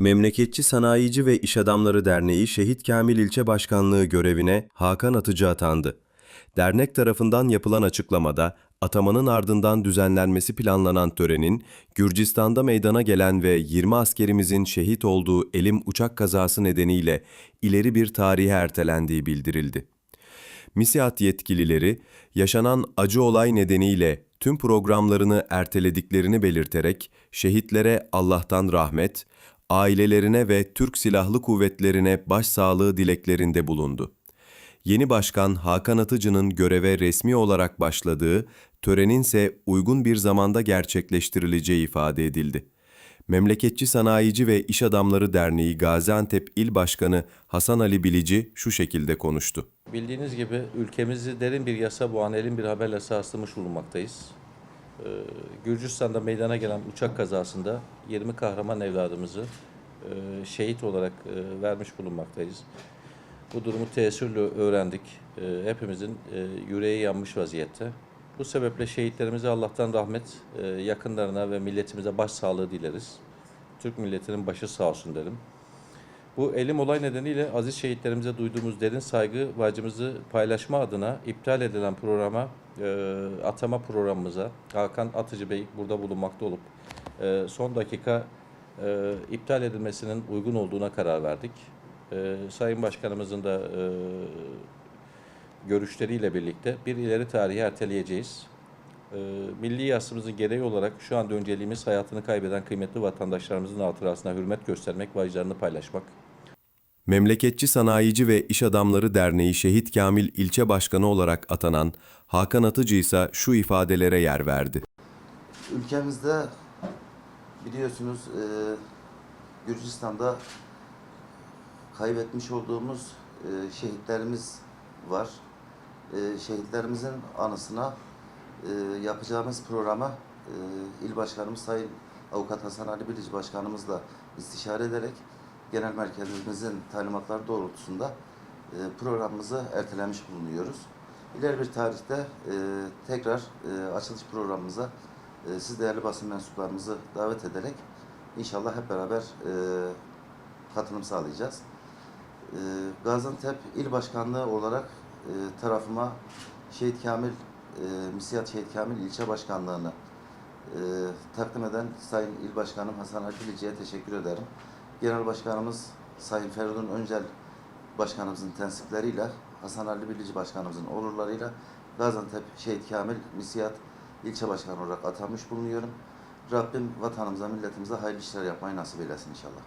Memleketçi Sanayici ve İş Adamları Derneği Şehit Kamil İlçe Başkanlığı görevine Hakan Atıcı atandı. Dernek tarafından yapılan açıklamada atamanın ardından düzenlenmesi planlanan törenin Gürcistan'da meydana gelen ve 20 askerimizin şehit olduğu elim uçak kazası nedeniyle ileri bir tarihe ertelendiği bildirildi. MİSİAD yetkilileri yaşanan acı olay nedeniyle tüm programlarını ertelediklerini belirterek şehitlere Allah'tan rahmet, ailelerine ve Türk Silahlı Kuvvetlerine başsağlığı dileklerinde bulundu. Yeni Başkan Hakan Atıcı'nın göreve resmi olarak başladığı, törenin ise uygun bir zamanda gerçekleştirileceği ifade edildi. Memleketçi Sanayici ve İş Adamları Derneği Gaziantep İl Başkanı Hasan Ali Bilici şu şekilde konuştu. Bildiğiniz gibi ülkemizi derin bir yasa boğan elin bir haberle sarsılmış bulunmaktayız. Ee, Gürcistan'da meydana gelen uçak kazasında 20 kahraman evladımızı e, şehit olarak e, vermiş bulunmaktayız. Bu durumu tesirle öğrendik. E, hepimizin yüreği yanmış vaziyette. Bu sebeple şehitlerimize Allah'tan rahmet, yakınlarına ve milletimize başsağlığı dileriz. Türk milletinin başı sağ olsun derim. Bu elim olay nedeniyle aziz şehitlerimize duyduğumuz derin saygı ve acımızı paylaşma adına iptal edilen programa, e, atama programımıza Hakan Atıcı Bey burada bulunmakta olup e, son dakika e, iptal edilmesinin uygun olduğuna karar verdik. E, Sayın Başkanımızın da e, görüşleriyle birlikte bir ileri tarihi erteleyeceğiz. E, milli yasımızın gereği olarak şu anda önceliğimiz hayatını kaybeden kıymetli vatandaşlarımızın hatırasına hürmet göstermek ve acılarını paylaşmak. Memleketçi Sanayici ve İş Adamları Derneği Şehit Kamil İlçe Başkanı olarak atanan Hakan Atıcı ise şu ifadelere yer verdi. Ülkemizde biliyorsunuz e, Gürcistan'da kaybetmiş olduğumuz e, şehitlerimiz var. E, şehitlerimizin anısına e, yapacağımız programa e, İl Başkanımız Sayın Avukat Hasan Ali Bilici Başkanımızla istişare ederek genel merkezimizin talimatları doğrultusunda e, programımızı ertelemiş bulunuyoruz. İleri bir tarihte e, tekrar e, açılış programımıza e, siz değerli basın mensuplarımızı davet ederek inşallah hep beraber e, katılım sağlayacağız. E, Gaziantep İl Başkanlığı olarak e, tarafıma Şehit Kamil, e, Misiyat Şehit Kamil İlçe Başkanlığı'nı e, takdim eden Sayın İl Başkanım Hasan Akilici'ye teşekkür ederim. Genel Başkanımız Sayın Feridun Öncel Başkanımızın tensipleriyle, Hasan Ali Bilici Başkanımızın olurlarıyla Gaziantep Şehit Kamil Misiyat ilçe başkanı olarak atanmış bulunuyorum. Rabbim vatanımıza, milletimize hayırlı işler yapmayı nasip eylesin inşallah.